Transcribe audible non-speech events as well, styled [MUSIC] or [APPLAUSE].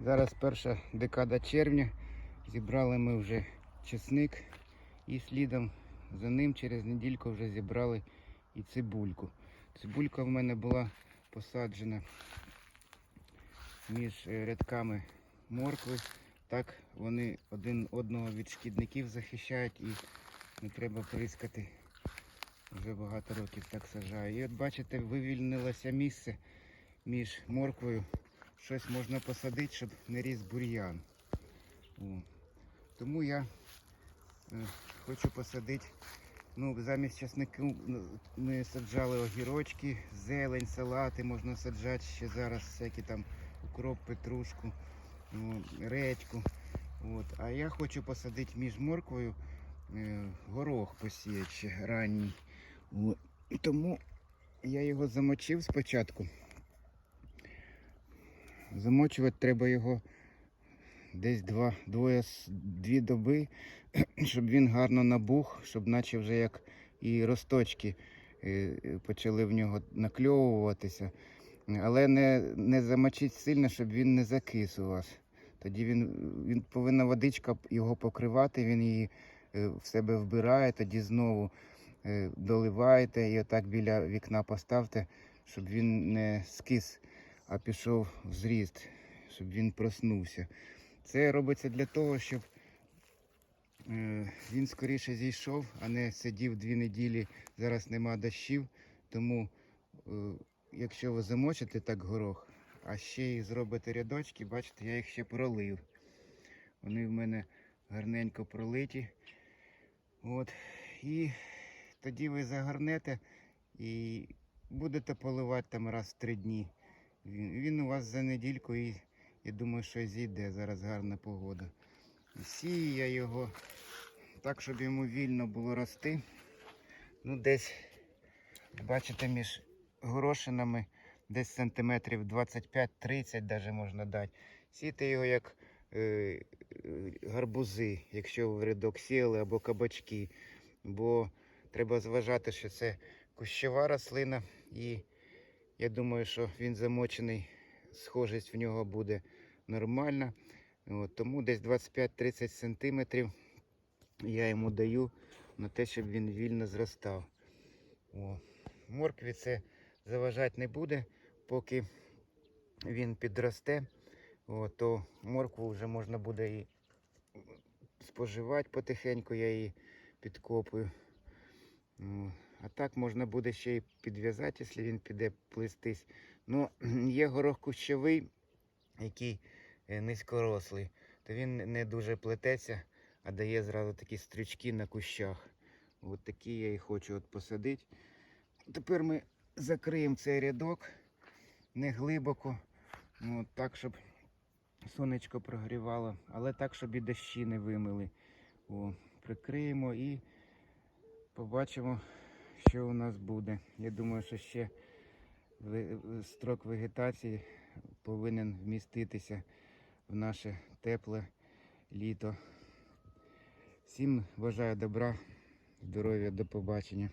Зараз перша декада червня. Зібрали ми вже чесник і слідом за ним через недільку вже зібрали і цибульку. Цибулька в мене була посаджена між е, рядками моркви. Так вони один одного від шкідників захищають і не треба прискати. Вже багато років так саджаю. І от бачите, вивільнилося місце між морквою. Щось можна посадити, щоб не ріс бур'ян. Тому я е, хочу посадити. Ну, замість часнику ну, ми саджали огірочки, зелень, салати можна саджати ще зараз всякі там укроп, петрушку, ну, редьку. От. А я хочу посадити між морквою е, горох посіяти ще ранній. Тому я його замочив спочатку. Замочувати треба його десь два, двоє, дві доби, [CLEARS THROAT] щоб він гарно набух, щоб наче вже як і росточки е, почали в нього накльовуватися. Але не, не замочить сильно, щоб він не закис у вас. Тоді він, він повинна водичка його покривати, він її е, в себе вбирає, тоді знову е, доливаєте і отак біля вікна поставте, щоб він не скис, а пішов в зріст, щоб він проснувся. Це робиться для того, щоб е, він скоріше зійшов, а не сидів дві неділі. Зараз нема дощів. Тому, е, якщо ви замочите так горох, а ще й зробите рядочки, бачите, я їх ще пролив. Вони в мене гарненько пролиті. От. І тоді ви загорнете і будете поливати там раз в три дні. Він, він у вас за недільку і я думаю, що зійде. Зараз гарна погода. Сію я його так, щоб йому вільно було рости. Ну, десь, бачите, між горошинами десь сантиметрів 25-30 даже можна дати. Сійте його як е, гарбузи, якщо в рядок сіяли або кабачки. Бо треба зважати, що це кущова рослина і я думаю, що він замочений, схожість в нього буде нормальна. От, тому десь 25-30 сантиметрів я йому даю на те, щоб він вільно зростав. О. Моркві це заважати не буде, поки він підросте, о, то моркву вже можна буде і споживати потихеньку, я її підкопую. О, А так можна буде ще й підв'язати, якщо він піде плестись. Ну, [CLEARS THROAT] є горох кущовий, який е, низькорослий, то він не дуже плететься, а дає зразу такі стрючки на кущах. От такі я і хочу от посадити. Тепер ми закриємо цей рядок не глибоко, ну, так, щоб сонечко прогрівало, але так, щоб і дощі не вимили. О, прикриємо і побачимо, що у нас буде. Я думаю, що ще строк вегетації повинен вміститися в наше тепле літо. Всім бажаю добра, здоров'я, до побачення.